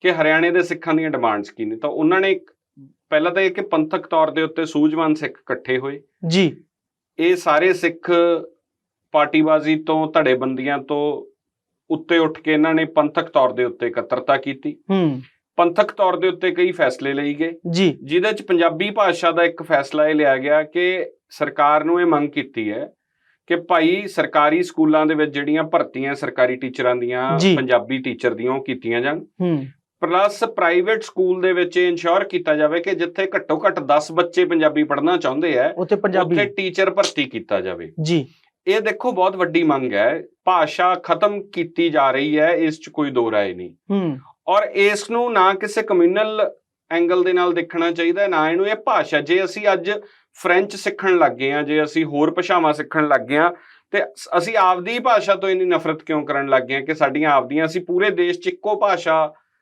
ਕਿ ਹਰਿਆਣੇ ਦੇ ਸਿੱਖਾਂ ਦੀਆਂ ਡਿਮਾਂਡਸ ਕੀ ਨੇ? ਤਾਂ ਉਹਨਾਂ ਨੇ ਪਹਿਲਾਂ ਤਾਂ ਇਹ ਕਿ ਪੰਥਕ ਤੌਰ ਦੇ ਉੱਤੇ ਸੂਝਵਾਨ ਸਿੱਖ ਇਕੱਠੇ ਹੋਏ। ਜੀ। ਇਹ ਸਾਰੇ ਸਿੱਖ ਪਾਰਟੀਬਾਜ਼ੀ ਤੋਂ ਧੜੇਬੰਦੀਆਂ ਤੋਂ ਉੱਤੇ ਉੱਠ ਕੇ ਇਹਨਾਂ ਨੇ ਪੰਥਕ ਤੌਰ ਦੇ ਉੱਤੇ ਇਕੱਤਰਤਾ ਕੀਤੀ। ਹੂੰ। ਪੰਥਕ ਤੌਰ ਦੇ ਉੱਤੇ ਕਈ ਫੈਸਲੇ ਲਈ ਗਏ। ਜੀ। ਜਿਹਦੇ ਚ ਪੰਜਾਬੀ ਭਾਸ਼ਾ ਦਾ ਇੱਕ ਫੈਸਲਾ ਇਹ ਲਿਆ ਗਿਆ ਕਿ ਸਰਕਾਰ ਨੂੰ ਇਹ ਮੰਗ ਕੀਤੀ ਹੈ ਕਿ ਭਾਈ ਸਰਕਾਰੀ ਸਕੂਲਾਂ ਦੇ ਵਿੱਚ ਜਿਹੜੀਆਂ ਭਰਤੀਆਂ ਸਰਕਾਰੀ ਟੀਚਰਾਂ ਦੀਆਂ। ਪੰਜਾਬੀ ਟੀਚਰ ਦੀਆਂ ਉਹ ਕੀਤੀਆਂ ਜਾਣ। ਹੂੰ। ਪਲੱਸ ਪ੍ਰਾਈਵੇਟ ਸਕੂਲ ਦੇ ਵਿੱਚ ਇਨਸ਼ੋਰ ਕੀਤਾ ਜਾਵੇ ਕਿ ਜਿੱਥੇ ਘੱਟੋ ਘੱਟ 10 ਬੱਚੇ ਪੰਜਾਬੀ ਪੜ੍ਹਨਾ ਚਾਹੁੰਦੇ ਆ ਉੱਥੇ ਪੰਜਾਬੀ। ਉੱਥੇ ਟੀਚਰ ਭਰਤੀ ਕੀਤਾ ਜਾਵੇ। ਜੀ। ਇਹ ਦੇਖੋ ਬਹੁਤ ਵੱਡੀ ਮੰਗ ਹੈ। ਭਾਸ਼ਾ ਖਤਮ ਕੀਤੀ ਜਾ ਰਹੀ ਹੈ ਇਸ 'ਚ ਕੋਈ ਦੋ ਰਾਏ ਨਹੀਂ। ਹੂੰ। ਔਰ ਇਸ ਨੂੰ ਨਾ ਕਿਸੇ ਕਮਿਊਨਲ ਐਂਗਲ ਦੇ ਨਾਲ ਦੇਖਣਾ ਚਾਹੀਦਾ ਹੈ, ਨਾ ਇਹਨੂੰ ਇਹ ਭਾਸ਼ਾ। ਜੇ ਅਸੀਂ ਅੱਜ ਫ੍ਰੈਂਚ ਸਿੱਖਣ ਲੱਗ ਗਏ ਆ ਜੇ ਅਸੀਂ ਹੋਰ ਭਾਸ਼ਾਵਾਂ ਸਿੱਖਣ ਲੱਗ ਗਏ ਆ ਤੇ ਅਸੀਂ ਆਪਦੀ ਭਾਸ਼ਾ ਤੋਂ ਇੰਨੀ ਨਫ਼ਰਤ ਕਿਉਂ ਕਰਨ ਲੱਗ ਗਏ ਆ ਕਿ ਸਾਡੀਆਂ ਆਪਦੀਆਂ ਅਸੀਂ ਪੂਰੇ ਦੇਸ਼ 'ਚ ਇੱਕੋ ਭਾਸ਼ਾ